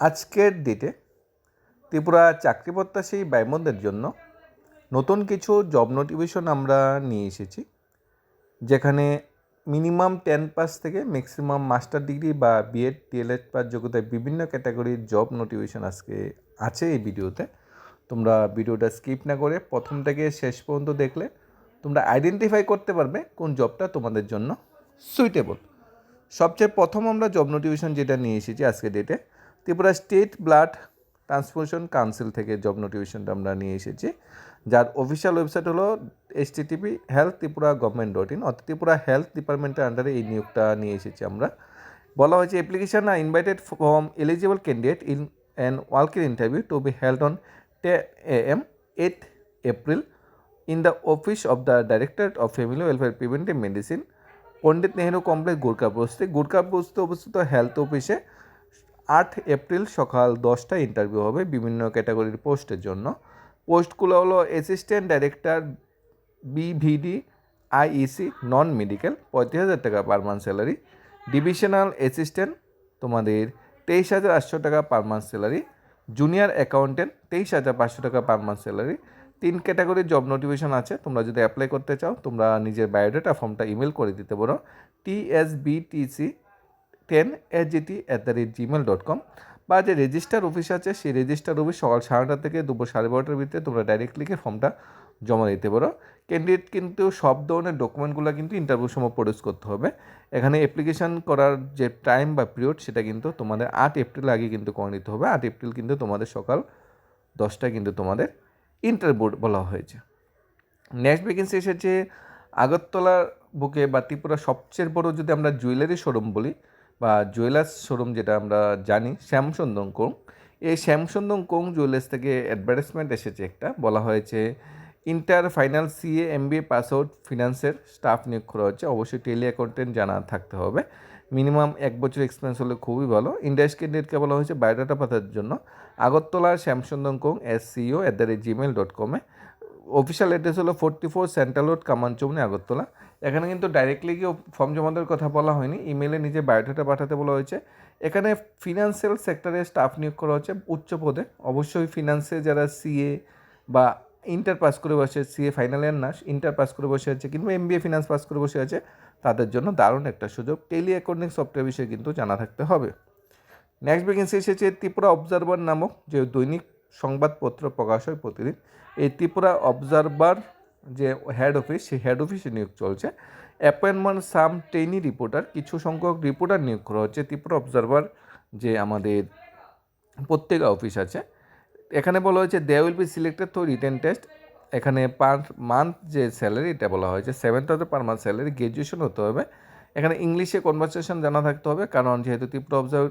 আজকের ডেটে ত্রিপুরা চাকরি প্রত্যাশী ভাইবোনদের জন্য নতুন কিছু জব নোটিফিকেশন আমরা নিয়ে এসেছি, যেখানে মিনিমাম টেন পাস থেকে ম্যাক্সিমাম মাস্টার ডিগ্রি বা বিএড ডিএলএড পাস যোগ্যতায় বিভিন্ন ক্যাটাগরির জব নোটিফিকেশন আজকে আছে এই ভিডিওতে। তোমরা ভিডিওটা স্কিপ না করে প্রথম থেকে শেষ পর্যন্ত দেখলে তোমরা আইডেন্টিফাই করতে পারবে কোন জবটা তোমাদের জন্য সুইটেবল সবচেয়ে প্রথম আমরা জব নোটিফিকেশন যেটা নিয়ে এসেছি আজকে ডেটে Tripura state blood transfusion council থেকে জব নোটিফিকেশনটা আমরা নিয়ে এসেছি। যার অফিসিয়াল ওয়েবসাইট হলো H TTP health Tripura government dot in অর্থাৎ ত্রিপুরা হেলথ ডিপার্টমেন্টের আন্ডারে এই নিয়োগটা নিয়ে এসেছি আমরা। বলা হয়েছে application are invited from eligible candidate in an working interview to be held on টে A M eight April in the office of the directorate of family welfare preventive medicine Pandit Nehru complex Gurkha Basti Gurkha Basti অবস্থিত health অফিসে আট April সকাল দশটায় interview হবে বিভিন্ন ক্যাটাগরির পোস্টের জন্য। পোস্টগুলো হলো assistant director BVD IEC non medical পঁয়ত্রিশ হাজার টাকা per month salary divisional assistant তোমাদের তেইশ হাজার আটশো টাকা per month salary junior accountant তেইশ হাজার পাঁচশো টাকা পার মান্থ স্যালারি তিন ক্যাটাগরির জব নোটিফিকেশন আছে, তোমরা যদি অ্যাপ্লাই করতে চাও, তোমরা নিজের বায়োডাটা ফর্মটা ইমেল করে দিতে পারো। TSBTC ten eight GT at the rate Gmail dot com বা যে রেজিস্টার অফিস আছে, সেই রেজিস্টার অফিস সকাল সাড়ে নটা থেকে দুপুর সাড়ে বারোটার ভিতরে তোমরা ডাইরেক্ট লিখে ফর্মটা জমা দিতে পারো। ক্যান্ডিডেট কিন্তু সব ধরনের ডকুমেন্টগুলো কিন্তু ইন্টারভিউ সময় প্রডিউস করতে হবে। এখানে অ্যাপ্লিকেশন করার যে টাইম বা পিরিয়ড সেটা কিন্তু তোমাদের আট এপ্রিল আগে কিন্তু করে নিতে হবে। আট এপ্রিল কিন্তু তোমাদের সকাল দশটায় কিন্তু তোমাদের ইন্টারভিউ বলা হয়েছে। নেক্সট ভ্যাকেন্সি এসেছে আগরতলার বুকে বা ত্রিপুরা সবচেয়ে বড় যদি আমরা জুয়েলারি শোরুম বলি বা জুয়েলার্স শোরুম যেটা আমরা জানি শ্যামসুন্দর কোং এই শ্যামসুন্দর কোং জুয়েলার্স থেকে অ্যাডভার্টাইজমেন্ট এসেছে একটা। বলা হয়েছে inter final CA MBA pass out ফিনান্সের staff নিয়োগ করা হচ্ছে অবশ্যই টেলি অ্যাকাউন্টেন্ট জানা থাকতে হবে। মিনিমাম এক বছর এক্সপিরিয়েন্স হলে খুবই ভালো। ইন্ডাস্ট ক্যান্ডিডেটকে বলা হয়েছে বায়োডাটা পাতার জন্য। Agartala Shyamsundar co S CO at the rate Gmail dot কমে অফিসিয়াল অ্যাড্রেস হলো forty four central road Kamanchowmuhani Agartala এখানে কিন্তু ডাইরেক্টলি গিয়ে ফর্ম জমা দেওয়ার কথা বলা হয়নি। ইমেলে নিজে বায়োডাটা পাঠাতে বলা হয়েছে। এখানে ফিনান্সিয়াল সেক্টরে স্টাফ নিয়োগ করা হচ্ছে উচ্চ পদে। অবশ্যই ফিনান্সে যারা সিএ বা ইন্টার পাস করে বসে সিএ ফাইনাল ইয়ার না ইন্টার পাস করে বসে আছে কিংবা এমবিএ ফিনান্স পাস করে বসে আছে, তাদের জন্য দারুণ একটা সুযোগ। টেলি অ্যাকাউন্টিং সফটওয়্যার বিষয়ে কিন্তু জানা থাকতে হবে। নেক্সট ভ্যাকেন্সি এসেছে ত্রিপুরা অবজারভার নামক যে দৈনিক সংবাদপত্র প্রকাশ হয় প্রতিদিন। এই ত্রিপুরা অবজারভার যে হেড অফিস সেই হেড অফিসে নিয়োগ চলছে। অ্যাপয়েন্টমেন্ট সাম টেনি রিপোর্টার কিছু সংখ্যক রিপোর্টার নিয়োগ করা হচ্ছে। ত্রিপুরা অবজারভার যে আমাদের প্রত্যেক অফিস আছে, এখানে বলা হয়েছে they will be selected through written test এখানে পার মান্থ যে স্যালারি এটা বলা হয়েছে। Seven thousand per month salary graduation হতে হবে। এখানে ইংলিশে কনভারসেশন জানা থাকতে হবে, কারণ যেহেতু ত্রিপুরা অবজার্ভ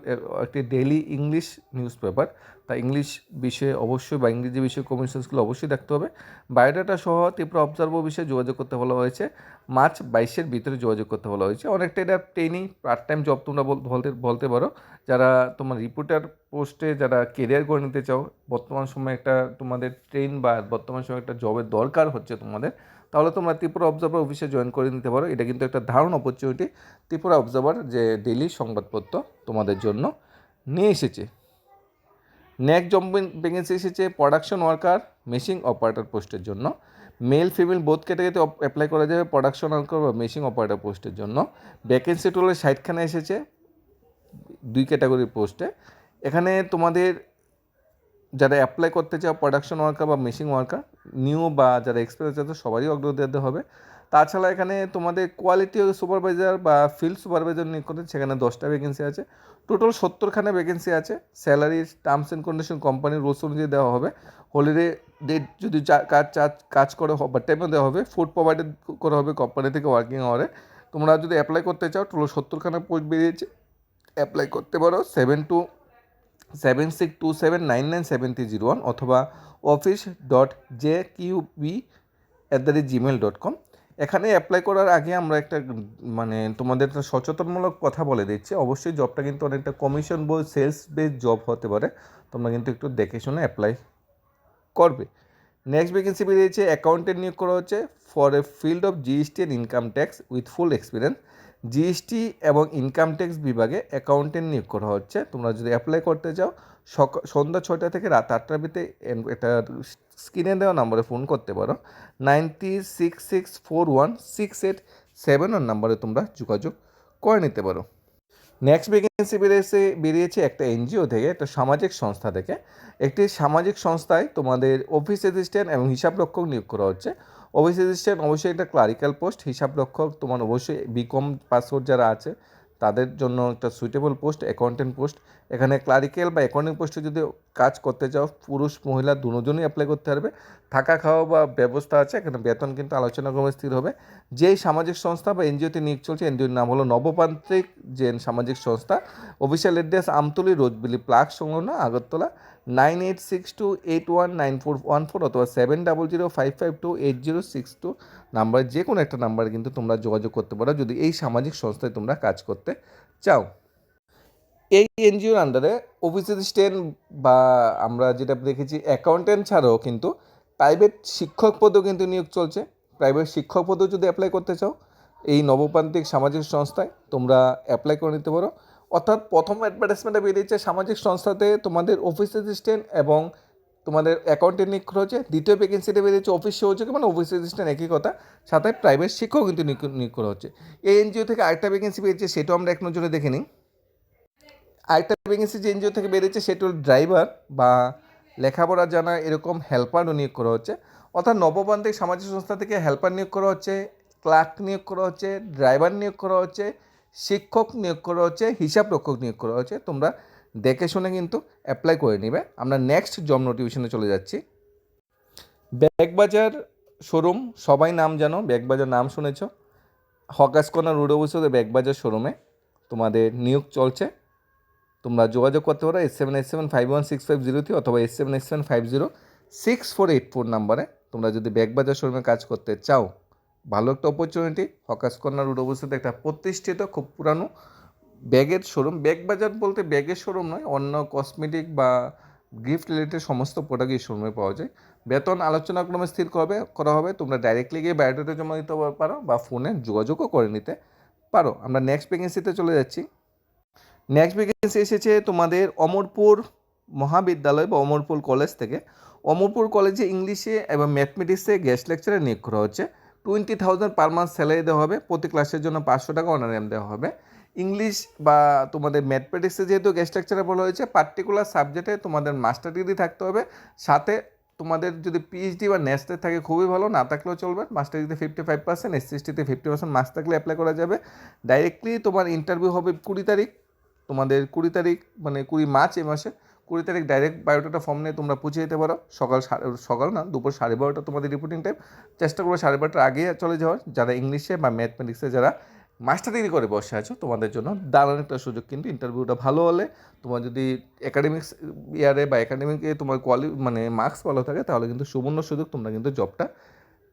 একটি ডেলি ইংলিশ নিউজ পেপার তা ইংলিশ বিষয়ে অবশ্যই বা ইংরেজি বিষয়ে কমিউনিকেশনসগুলো অবশ্যই দেখতে হবে। বায়োডাটা সহ ত্রিপুরা অবজার্ভ বিষয়ে যোগাযোগ করতে বলা হয়েছে। মার্চ বাইশের ভিতরে যোগাযোগ করতে বলা হয়েছে। অনেকটা এটা ট্রেনিং পার্ট টাইম জব তোমরা বলতে বলতে পারো। যারা তোমার রিপোর্টার পোস্টে যারা কেরিয়ার করে নিতে চাও, বর্তমান সময়ে একটা তোমাদের ট্রেন বা বর্তমান সময়ে একটা জবের দরকার হচ্ছে তোমাদের, তাহলে তোমরা ত্রিপুরা অবজার্ভার অফিসে জয়েন করে নিতে পারো। এটা কিন্তু একটা দারুণ অপরচুনিটি ত্রিপুরা অবজার্ভার যে ডেলি সংবাদপত্র তোমাদের জন্য নিয়ে এসেছে। নেক্সট জব ভ্যাকেন্সি এসেছে প্রোডাকশন ওয়ার্কার মেশিং অপারেটর পোস্টের জন্য। মেল, ফিমেল বোথ ক্যাটাগরিতে অ্যাপ্লাই করা যাবে প্রোডাকশন ওয়ার্কার বা মেশিং অপারেটার পোস্টের জন্য। ভ্যাকেন্সি টোটাল ষাটখানে এসেছে, দুই ক্যাটাগরির পোস্টে এখানে তোমাদের যারা অ্যাপ্লাই করতে চাও প্রোডাকশন ওয়ার্কার বা মেশিং ওয়ার্কার নিউ বা যারা এক্সপিরিয়েন্স আছে, সবারই দিতে হবে। তাছাড়া এখানে তোমাদের কোয়ালিটি সুপারভাইজার বা ফিল্ড সুপারভাইজার নিয়োগ সেখানে দশটা ভ্যাকেন্সি আছে। টোটাল সত্তরখানে ভ্যাকেন্সি আছে। স্যালারি টার্মস অ্যান্ড কন্ডিশন কোম্পানির রুলস অনুযায়ী দেওয়া হবে। হলিডে ডেট যদি কাজ কাজ করে বা টাইমে দেওয়া হবে ফুড প্রোভাইডেড করা হবে কোম্পানি থেকে ওয়ার্কিং আওয়ারে তোমরা যদি অ্যাপ্লাই করতে চাও টোটাল সত্তরখানা পোস্ট বেরিয়েছে। অ্যাপ্লাই করতে পারো seven two seven six two seven nine nine seven three zero one অথবা office dot J Q B at the rate Gmail dot com এখানে অ্যাপ্লাই করার আগে আমরা একটা মানে তোমাদের একটা সচেতনমূলক কথা বলে দিচ্ছি। অবশ্যই জবটা কিন্তু অনেকটা কমিশন বই সেলস বেস জব হতে পারে। তোমরা কিন্তু একটু দেখে শুনে অ্যাপ্লাই করবে। নেক্সট ভ্যাকেন্সি বেরিয়েছে অ্যাকাউন্টেন্ট নিয়োগ করা হচ্ছে for a field of GST and income tax with full experience GST এবং ইনকাম ট্যাক্স বিভাগে অ্যাকাউন্টেন্ট নিয়োগ করা হচ্ছে। তোমরা যদি অ্যাপ্লাই করতে চাও সন্ধ্যা ছয়টা থেকে রাত আটটার ভিতরে এটা স্ক্রিনে দেওয়া নম্বরে ফোন করতে পারো। Ninety six six four one six eight seven one নাম্বারে তোমরা যোগাযোগ করে নিতে পারো। নেক্সট ভ্যাকেন্সি বেরিয়েছে বেরিয়েছে একটা এনজিও থেকে, একটা সামাজিক সংস্থা থেকে। একটি সামাজিক সংস্থায় তোমাদের অফিস অ্যাসিস্ট্যান্ট এবং হিসাব রক্ষক নিয়োগ করা হচ্ছে। অফিস অ্যাসিস্ট্যান্ট অবশ্যই একটা ক্লারিক্যাল পোস্ট হিসাব রক্ষক তোমার অবশ্যই বিকম পাসওয়ার্ড যারা আছে তাদের জন্য একটা সুইটেবল পোস্ট অ্যাকাউন্টেন্ট পোস্ট এখানে ক্লারিক্যাল বা অ্যাকাউন্টিং পোস্টে যদি কাজ করতে চাও, পুরুষ, মহিলা দুজনই অ্যাপ্লাই করতে পারবে। থাকা, খাওয়া বা ব্যবস্থা আছে, এখানে বেতন কিন্তু আলোচনা ক্রমে স্থির হবে। যেই সামাজিক সংস্থা বা এনজিওতে নিয়োগ চলছে, এনজিওর নাম হলো নবপান্ত্রিক যে সামাজিক সংস্থা। অফিসিয়াল অ্যাড্রেস আমতলি, রোজবিলি প্লাক সংলগ্ন, Agartala. Nine eight six two eight one nine four one four অথবা seven double zero five five two eight zero six two number, যে কোনো একটা নাম্বারে কিন্তু তোমরা যোগাযোগ করতে পারো যদি এই সামাজিক সংস্থায় তোমরা কাজ করতে চাও। এই এনজিওর আন্ডারে অফিস অ্যাসিস্ট্যান্ট বা আমরা যেটা দেখেছি অ্যাকাউন্ট্যান্ট ছাড়াও কিন্তু প্রাইভেট শিক্ষক পদেও কিন্তু নিয়োগ চলছে। প্রাইভেট শিক্ষক পদেও যদি অ্যাপ্লাই করতে চাও, এই নবপ্রান্তিক সামাজিক সংস্থায় তোমরা অ্যাপ্লাই করে নিতে পারো। অর্থাৎ প্রথম অ্যাডভার্টাইজমেন্টে বেরিয়েছে সামাজিক সংস্থাতে তোমাদের অফিস অ্যাসিস্ট্যান্ট এবং তোমাদের অ্যাকাউন্টেন্ট নিয়োগ হচ্ছে, দ্বিতীয় ভ্যাকেন্সিতে বেরিয়েছে অফিস সহযোগী মানে অফিস অ্যাসিস্ট্যান্ট একই কথা, সাথে প্রাইভেট শিক্ষক কিন্তু নিয়োগ করা হচ্ছে। এই এনজিও থেকে আরেকটা ভ্যাকেন্সি বেরিয়েছে, সেটাও আমরা এক নজরে দেখে নিই। আরেকটা ভ্যাকেন্সি যে এনজিও থেকে বেরিয়েছে, সেটা হল ড্রাইভার বা লেখাপড়া জানা এরকম হেল্পারও নিয়োগ করা হচ্ছে। অর্থাৎ নবপ্রান্তিক সামাজিক সংস্থা থেকে হেল্পার নিয়োগ করা হচ্ছে ক্লার্ক নিয়োগ করা হচ্ছে ড্রাইভার নিয়োগ করা হচ্ছে শিক্ষক নিয়োগ করা হচ্ছে, হিসাব রক্ষক নিয়োগ করা হচ্ছে। তোমরা দেখে শুনে কিন্তু অ্যাপ্লাই করে নিবে। আমরা নেক্সট জব নোটিফিকেশনে চলে যাচ্ছি। ব্যাগবাজার শোরুম সবাই নাম জানো, ব্যাগবাজার নাম শুনেছ? হকাস কর্নার রোড অবস্থিত ব্যাগবাজার শোরুমে তোমাদের নিয়োগ চলছে। তোমরা যোগাযোগ করতে পারো S seven eight seven five one six five zero three অথবা S seven eight seven five zero six four eight four নাম্বারে তোমরা যদি ব্যাগবাজার শোরুমে কাজ করতে চাও ভালো একটা অপরচুনিটি হকাস কর্নার রোড অবস্থিত একটা প্রতিষ্ঠিত, খুব পুরানো ব্যাগের শোরুম ব্যাগ বাজার বলতে ব্যাগের শোরুম নয়, অন্য কসমেটিক বা গিফট রিলেটেড সমস্ত প্রোডাক্ট এই শোরুমে পাওয়া যায়। বেতন আলোচনা ক্রমে স্থির করবে করা হবে, তোমরা ডাইরেক্টলি গিয়ে বায়োডাটা জমা দিতে পারো বা ফোনে যোগাযোগও করে নিতে পারো। আমরা নেক্সট ভ্যাকেন্সিতে চলে যাচ্ছি। নেক্সট ভ্যাকেন্সি এসেছে তোমাদের অমরপুর মহাবিদ্যালয় বা অমরপুর কলেজ থেকে। অমরপুর কলেজে ইংলিশে এবং ম্যাথমেটিক্সে গেস্ট লেকচারে নিয়োগ করা হচ্ছে। Twenty thousand per month salary দেওয়া হবে, প্রতি ক্লাসের জন্য পাঁচশো টাকা অনারাম দেওয়া হবে। ইংলিশ বা তোমাদের ম্যাথমেটিক্সে যেহেতু গেস্ট লেকচারে বলা হয়েছে পার্টিকুলার সাবজেক্টে তোমাদের মাস্টার ডিগ্রি থাকতে হবে। সাথে তোমাদের যদি পিএইচডি বা নেস্টে থাকে, খুবই ভালো, না থাকলেও চলবে। মাস্টার ডিগ্রিতে ফিফটি ফাইভ পার্সেন্ট এস সিক্সটিতে ফিফটি পার্সেন্ট মার্কস থাকলে অ্যাপ্লাই করা যাবে। ডাইরেক্টলি তোমার ইন্টারভিউ হবে কুড়ি তারিখ। তোমাদের কুড়ি তারিখ মানে কুড়ি মার্চ এ মাসে। কুড়ি তারিখ ডাইরেক্ট বায়োডাটা ফর্ম নিয়ে তোমরা পৌঁছে যেতে পারো। সকাল সকাল না, দুপুর সাড়ে বারোটা তোমাদের রিপোর্টিং টাইম চেষ্টা করব সাড়ে বারোটার আগে চলে যাওয়ার। যারা ইংলিশে বা ম্যাথমেটিক্সে যারা মাস্টার ডিগ্রি করে বসে আছো, তোমাদের জন্য দারুণ একটা সুযোগ। কিন্তু ইন্টারভিউটা ভালো হলে তোমার যদি একাডেমিক্স ইয়ারে বা একাডেমিকে তোমার কোয়ালি মানে মার্কস ভালো থাকে, তাহলে কিন্তু সুবর্ণ সুযোগ তোমরা কিন্তু জবটা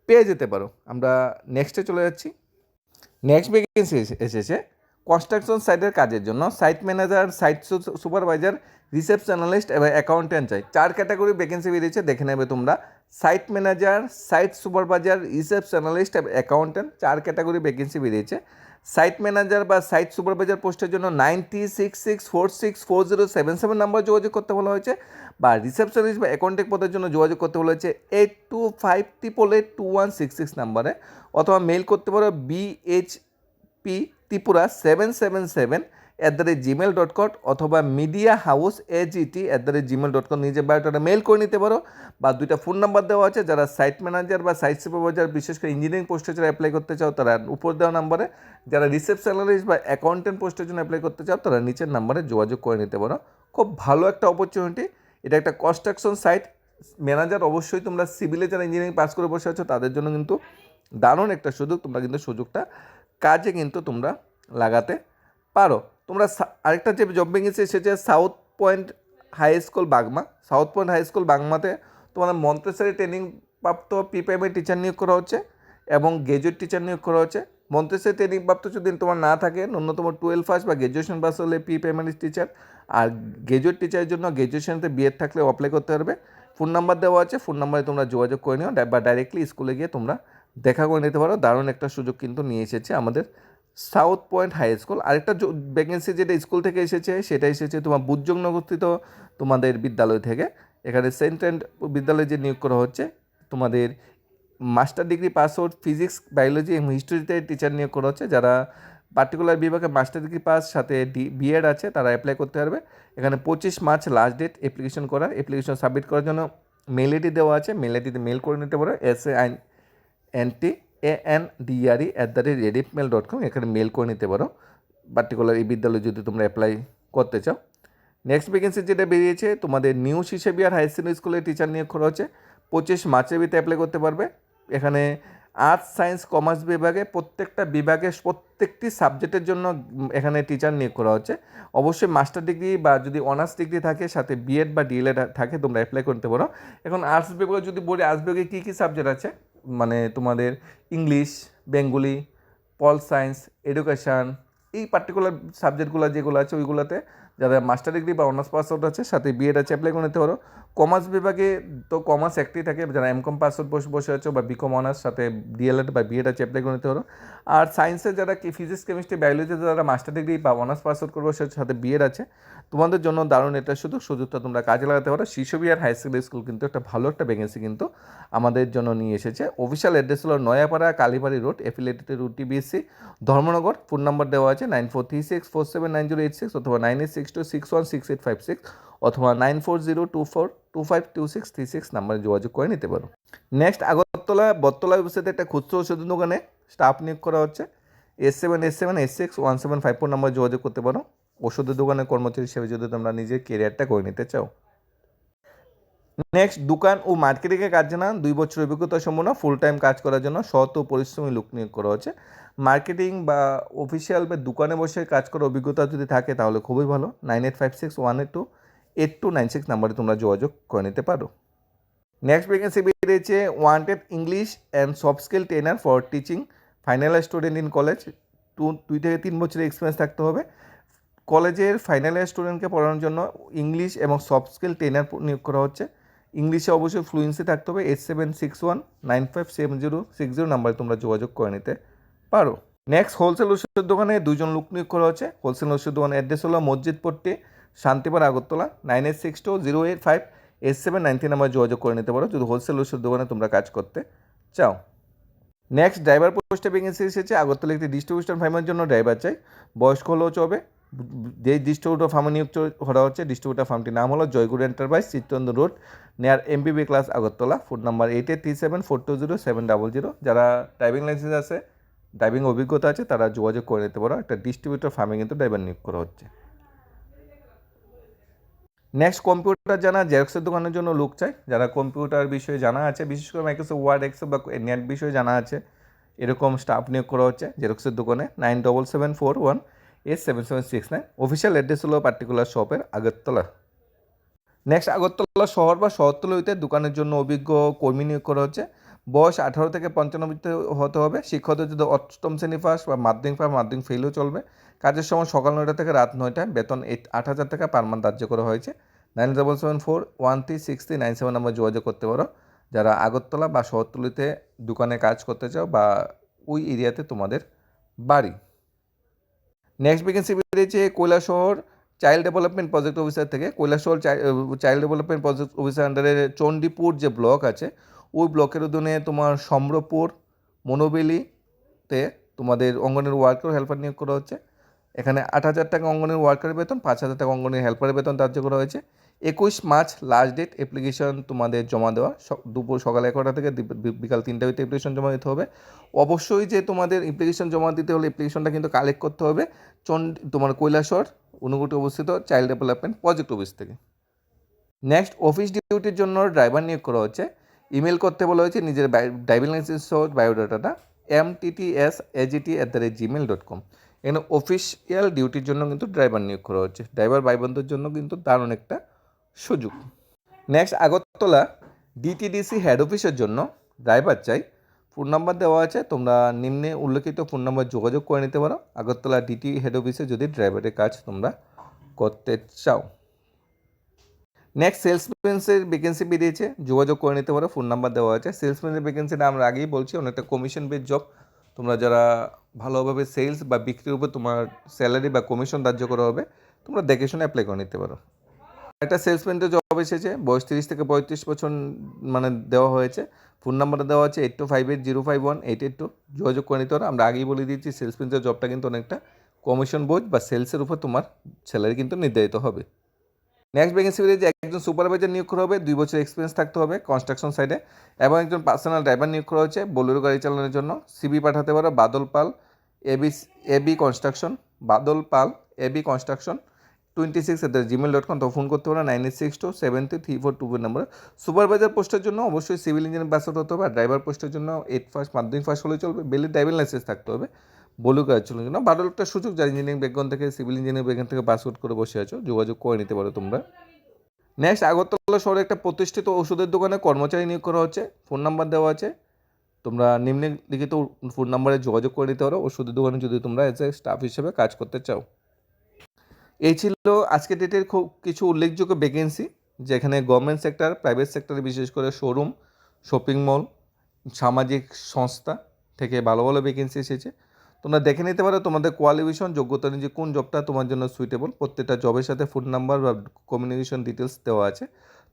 পেয়ে যেতে পারো। আমরা নেক্সটে চলে যাচ্ছি। নেক্সট ভ্যাকেন্সি এসেছে কনস্ট্রাকশন সাইটের কাজের জন্য। Site manager site supervisor receptionist এবং অ্যাকাউন্ট্যান্ট চাই। চার ক্যাটাগরি ভ্যাকেন্সি বেরিয়েছে, দেখে নেবে তোমরা। Site manager site supervisor receptionist এবং অ্যাকাউন্ট্যান্ট চার ক্যাটাগরি ভ্যাকেন্সি বেরিয়েছে। সাইট ম্যানেজার বা সাইট সুপারভাইজার পোস্টের জন্য ninety six six four six four zero seven seven number যোগাযোগ করতে বলা হয়েছে বা রিসেপশনিস্ট বা অ্যাকাউন্টেন্ট পদের জন্য যোগাযোগ করতে বলা হয়েছে eight two five triple eight two one six six নাম্বারে অথবা মেল করতে পারো BH P Tripura seven seven seven at the rate Gmail dot com অথবা media house AGT at the rate Gmail dot com নিজের biodata mail করে নিতে পারো। বা দুইটা ফোন নাম্বার দেওয়া আছে, যারা সাইট ম্যানেজার বা সাইট সুপারভাইজার বিশেষ করে ইঞ্জিনিয়ারিং পোস্টে যারা অ্যাপ্লাই করতে চাও, তারা উপর দেওয়া নাম্বারে যারা রিসেপশনালিস্ট বা অ্যাকাউন্টেন্ট পোস্টের জন্য অ্যাপ্লাই করতে চাও, তারা নিচের নাম্বারে যোগাযোগ করে নিতে পারো। খুব ভালো একটা অপরচুনিটি এটা একটা কনস্ট্রাকশন সাইট ম্যানেজার অবশ্যই তোমরা সিভিলে যারা ইঞ্জিনিয়ারিং পাস করে বসে আছো, তাদের জন্য কিন্তু দারুণ একটা সুযোগ। তোমরা কিন্তু সুযোগটা কাজে কিন্তু তোমরা লাগাতে পারো। তোমরা আরেকটা যে জব ভেঙেছে সেটা south point high school Bagma. South point high school বাগমাতে তোমাদের মন্ত্রেসারি ট্রেনিং প্রাপ্ত পিপিএমের টিচার নিয়োগ করা হচ্ছে এবং গ্রাজুয়েট টিচার নিয়োগ করা হচ্ছে। মন্ত্রেসারি ট্রেনিং প্রাপ্ত যদি তোমার না থাকে, ন্যূনতম টুয়েলভ পাস বা গ্রাজুয়েশন পাস হলে পিপিএমের টিচার আর গ্রাজুয়েট টিচারের জন্য গ্রাজুয়েশনতে বিএড থাকলে অ্যাপ্লাই করতে পারবে। ফোন নাম্বার দেওয়া আছে ফোন নাম্বারে তোমরা যোগাযোগ করে নিও। বা ডাইরেক্টলি স্কুলে গিয়ে তোমরা দেখা করে নিতে পারো। দারুণ একটা সুযোগ কিন্তু নিয়ে এসেছে আমাদের সাউথ পয়েন্ট হাই স্কুল। আরেকটা ভ্যাকেন্সি যেটা স্কুল থেকে এসেছে, সেটা এসেছে তোমার বুজজংনগরস্থিত তোমাদের বিদ্যালয় থেকে। এখানে সেন্ট অ্যান্ড বিদ্যালয়ে যে নিয়োগ করা হচ্ছে, তোমাদের master degree pass out physics, biology এবং হিস্ট্রিতে টিচার নিয়োগ করা হচ্ছে। যারা পার্টিকুলার বিভাগে মাস্টার ডিগ্রি পাস, সাথে ডি বিএড আছে, তারা অ্যাপ্লাই করতে পারবে। এখানে পঁচিশ মার্চ লাস্ট ডেট অ্যাপ্লিকেশন করার অ্যাপ্লিকেশন সাবমিট করার জন্য মেল আইডি দেওয়া আছে। মেল আইডিতে মেল করে নিতে পারো S A I N T A N DRE at the rate rediff mail dot com এখানে মেল করে নিতে পারো। পার্টিকুলার এই বিদ্যালয়ে যদি তোমরা অ্যাপ্লাই করতে চাও। নেক্সট ভ্যাকেন্সি যেটা বেরিয়েছে, তোমাদের নিউ শিশেবিয়ার হাই সেকেন্ডারি স্কুলের টিচার নিয়োগ করা হচ্ছে। পঁচিশ মার্চের ভিতরে অ্যাপ্লাই করতে পারবে। এখানে আর্টস সায়েন্স কমার্স বিভাগে প্রত্যেকটা বিভাগে প্রত্যেকটি সাবজেক্টের জন্য এখানে টিচার নিয়োগ করা হচ্ছে। অবশ্যই মাস্টার ডিগ্রি বা যদি অনার্স ডিগ্রি থাকে, সাথে বিএড বা ডিএলএড থাকে, তোমরা অ্যাপ্লাই করতে পারো। এখন আর্টস বিভাগে যদি বলি আর্টস বিভাগে কী কী সাবজেক্ট আছে? মানে তোমাদের English Bengali pol science education এই পার্টিকুলার সাবজেক্টগুলো যেগুলো আছে, ওইগুলোতে যাদের মাস্টার ডিগ্রি বা অনার্স পাস আউট আছে, সাথে বিএড আছে অ্যাপ্লাই করে নিতে পারো। কমার্স বিভাগে তো কমার্স একটাই থাকে, যারা এম কম পাস বসে বসে আছে বা বিকম অনার্স সাথে ডিএলএড বা বিএড আছে অ্যাপ্লাই করে নিতে পারো। আর সায়েন্সে যারা কি ফিজিক্স কেমিস্ট্রি বায়োলজিতে যারা মাস্টার ডিগ্রি বা অনার্স পাস আউট করবে সে- সাথে বিএড আছে, তোমাদের জন্য দারুণ এটা শুধু সুযোগটা তোমরা কাজে লাগাতে পারো। শিশু বিহার হাই সেকেন্ডারি স্কুল কিন্তু একটা ভালো একটা ভ্যাকেন্সি কিন্তু আমাদের জন্য নিয়ে এসেছে। অফিসিয়াল অ্যাড্রেস হলো Nayapara Kalibari road affiliated route TBSC Dharmanagar phone number দেওয়া আছে nine four three six four seven nine zero eight six অথবা nine eight six two six one six eight five six অথবা nine four zero two four two five two six three six নাম্বারে যোগাযোগ করে নিতে পারো। Next Agartala বটতলা ওয়েবসাইটে একটা খুচরো ওষুধের দোকানে স্টাফ নিয়োগ করা হচ্ছে। S seven S seven S six one seven five four নাম্বারে যোগাযোগ করতে পারো। ওষুধের দোকানের কর্মচারী হিসেবে যদি তোমরা নিজের কেরিয়ারটা করে নিতে চাও। নেক্সট দোকান ও মার্কেটিংয়ে কাজ জানা দুই বছর অভিজ্ঞতা সম্পন্ন ফুল টাইম কাজ করার জন্য ও পরিশ্রমী লোক নিয়োগ করা হচ্ছে। মার্কেটিং বা অফিসিয়াল বা দোকানে বসে কাজ করার অভিজ্ঞতা যদি থাকে, তাহলে খুবই ভালো। Nine eight five six one eight two eight two nine six নাম্বারে তোমরা যোগাযোগ করে নিতে পারো। নেক্সট ভ্যাকেন্সি বেরিয়েছে wanted English and soft skill trainer for teaching final student in college to দুই থেকে তিন বছরের এক্সপিরিয়েন্স থাকতে হবে। কলেজের ফাইনাল ইয়ার স্টুডেন্টকে পড়ানোর জন্য ইংলিশ এবং সফট স্কিল ট্রেনার নিয়োগ করা হচ্ছে। ইংলিশে অবশ্যই ফ্লুয়েন্সি থাকতে হবে। Eight seven six one nine five seven zero six zero নাম্বারে তোমরা যোগাযোগ করে নিতে পারো। নেক্সট হোলসেল ওষুধের দোকানে দুজন লোক নিয়োগ করা হচ্ছে। হোলসেল ওষুধ দোকানের অ্যাড্রেস হলো Masjid Patti Shantipara Agartala nine eight six two zero eight five eight seven nine three নাম্বারে যোগাযোগ করে নিতে পারো। যদি হোলসেল ওষুধ দোকানে তোমরা কাজ করতে চাও। নেক্সট ড্রাইভার পোস্টে ভ্যাকেন্সি এসেছে। আগরতলা একটি ডিস্ট্রিবিউশন ফার্মের জন্য ড্রাইভার চাই। বয়স্ক হলেও চলবে। যে ডিস্ট্রিবিউটর ফার্মে নিয়োগ করা হচ্ছে ডিস্ট্রিবিউটর ফার্মটির নাম হলো জয়গুরু enterprise চিত্তন্দ road near MBB class Agartala. Phone number eight eight three seven four two zero seven double zero যারা ড্রাইভিং লাইসেন্স আছে ড্রাইভিং অভিজ্ঞতা আছে, তারা যোগাযোগ করে নিতে পারো। একটা ডিস্ট্রিবিউটর ফার্মে কিন্তু ড্রাইভার নিয়োগ করা হচ্ছে। নেক্সট কম্পিউটার জানা জেরক্সের দোকানের জন্য লোক চাই। যারা কম্পিউটার বিষয়ে জানা আছে, বিশেষ করে মাইক্রোসফট ওয়ার্ড এক্সেল বা নেট বিষয়ে জানা আছে, এরকম স্টাফ নিয়োগ করা হচ্ছে জেরক্সের দোকানে nine double seven four one eight seven seven six nine official address হলো পার্টিকুলার শপের আগরতলা। নেক্সট আগরতলা শহর বা শহরতলা হইতে দোকানের জন্য অভিজ্ঞ কর্মী নিয়োগ করা হচ্ছে। বয়স আঠারো থেকে পঞ্চান্ন ভিতরে হতে হবে। শিক্ষকদের যদি অষ্টম শ্রেণি পাস বা মাধ্যমিক পাস মাধ্যমিক ফেলও চলবে। কাজের সময় সকাল নয়টা থেকে রাত নয়টা বেতন এইট আট হাজার টাকা পার মান্থ ধার্য করা হয়েছে। Nine double seven four one three six three nine seven number যোগাযোগ করতে পারো। যারা আগরতলা বা শহরতলিতে দোকানে কাজ করতে চাও বা ওই এরিয়াতে তোমাদের বাড়ি। নেক্সট ভ্যাকেন্সি বেরিয়েছে Kailashahar child development project officer থেকে। Kailashahar child development project officer আন্ডারে চণ্ডীপুর যে ব্লক আছে ওই ব্লকের অধীনে তোমার সম্রপুর মনোবেলিতে তোমাদের অঙ্গনের ওয়ার্কার হেল্পার নিয়োগ করা হচ্ছে। এখানে আট হাজার টাকা অঙ্গনের ওয়ার্কারের বেতন, পাঁচ হাজার টাকা অঙ্গনের হেল্পারের বেতন ধার্য করা হয়েছে। একুশ মার্চ লাস্ট ডেট অ্যাপ্লিকেশন তোমাদের জমা দেওয়া। দুপুর সকাল এগারোটা থেকে বিকাল তিনটা হইতে অ্যাপ্লিকেশন জমা দিতে হবে। অবশ্যই যে তোমাদের অ্যাপ্লিকেশন জমা দিতে হলে অ্যাপ্লিকেশনটা কিন্তু কালেক্ট করতে হবে। চন্ড, তোমার কৈলাসর, অনুগুটি অবস্থিত চাইল্ড ডেভেলপমেন্ট প্রজেক্ট অফিস থেকে। নেক্সট অফিস ডিউটির জন্য ড্রাইভার নিয়োগ করা হচ্ছে। ইমেল করতে বলা হয়েছে, নিজের ড্রাইভিং লাইসেন্স সহ বায়োডাটাটা M TTS AGT at the rate Gmail dot com এখানে অফিসিয়াল ডিউটির জন্য কিন্তু ড্রাইভার নিয়োগ করা হচ্ছে। ড্রাইভার ভাই বোনদের জন্য কিন্তু দারুণ একটা সুযোগ। নেক্সট আগরতলা ডিটিডিসি হেড অফিসের জন্য ড্রাইভার চাই। ফোন নাম্বার দেওয়া আছে, তোমরা নিম্নে উল্লেখিত ফোন নাম্বার যোগাযোগ করে নিতে পারো। আগরতলা ডিটি হেড অফিসে যদি ড্রাইভারের কাজ তোমরা করতে চাও। নেক্সট সেলসম্যানসের ভ্যাকেন্সি বেরিয়েছে যোগাযোগ করে নিতে পারো ফোন নাম্বার দেওয়া আছে। সেলসম্যানের ভ্যাকেন্সিটা আমরা আগেই বলছি, অনেকটা কমিশন বেস জব তোমরা যারা ভালোভাবে সেলস বা বিক্রির উপর তোমার স্যালারি বা কমিশন ধার্য করা হবে, তোমরা দেখে শুনে অ্যাপ্লাই করে নিতে পারো। একটা সেলসম্যানের জব এসেছে, বয়স তিরিশ থেকে পঁয়ত্রিশ বছর মানে দেওয়া হয়েছে। ফোন নাম্বারটা দেওয়া আছে eight two five eight zero five one eight eight two যোগাযোগ করে নিতে পারো। আমরা আগেই বলে দিয়েছি সেলসম্যানের জবটা কিন্তু অনেকটা কমিশন বোঝ বা সেলসের উপর তোমার স্যালারি কিন্তু নির্ধারিত হবে। নেক্সট ভ্যাকেন্সি যে একজন সুপারভাইজার নিয়োগ করা হবে, দুই বছর এক্সপিরিয়েন্স থাকতে হবে কনস্ট্রাকশন সাইডে এবং একজন পার্সোনাল ড্রাইভার নিয়োগ করা হচ্ছে বোলেরো গাড়ি চালানোর জন্য। সিবি পাঠাতে পারো Badal Pal AB AB construction Badal Pal AB construction twenty six at Gmail dot com তো ফোন করতে পারো nine eight six two seven three three four two four number supervisor পোস্টের জন্য অবশ্যই সিভিল ইঞ্জিনিয়ার পাস হতে হবে আর driver পোস্টের জন্য এইট ফার্স্ট মাধ্যমিক ফার্স্ট হলে চলবে। বেলি ড্রাইভিং লাইসেন্স থাকতে হবে। বলু কাজ চলার জন্য বারো একটা সুযোগ, যারা ইঞ্জিনিয়ারিং ব্যাকগ্রাউন্ড থেকে সিভিল ইঞ্জিনিয়ারিং ব্যাকগ্রাউন্ড থেকে পাস আউট করে বসে আছো, যোগাযোগ করে নিতে পারো তোমরা। নেক্সট আগরতলা শহরে একটা প্রতিষ্ঠিত ওষুধের দোকানে কর্মচারী নিয়োগ করা হচ্ছে ফোন নাম্বার দেওয়া আছে। তোমরা নিম্নলিখিত ফোন নাম্বারে যোগাযোগ করে নিতে পারো ওষুধের দোকানে যদি তোমরা এজ এ স্টাফ হিসেবে কাজ করতে চাও। এই ছিল আজকে ডেটের খুব কিছু উল্লেখযোগ্য ভ্যাকেন্সি যেখানে গভর্নমেন্ট সেক্টর প্রাইভেট সেক্টরে বিশেষ করে শোরুম শপিং মল সামাজিক সংস্থা থেকে ভালো ভালো ভ্যাকেন্সি এসেছে। তোমরা দেখে নিতে পারো তোমাদের কোয়ালিফিকেশন যোগ্যতা অনুযায়ী কোন জবটা তোমার জন্য সুইটেবল প্রত্যেকটা জবের সাথে ফোন নাম্বার বা কমিউনিকেশন ডিটেলস দেওয়া আছে।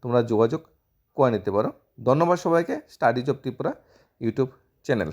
তোমরা যোগাযোগ করে নিতে পারো। ধন্যবাদ সবাইকে। Study job Tripura YouTube channel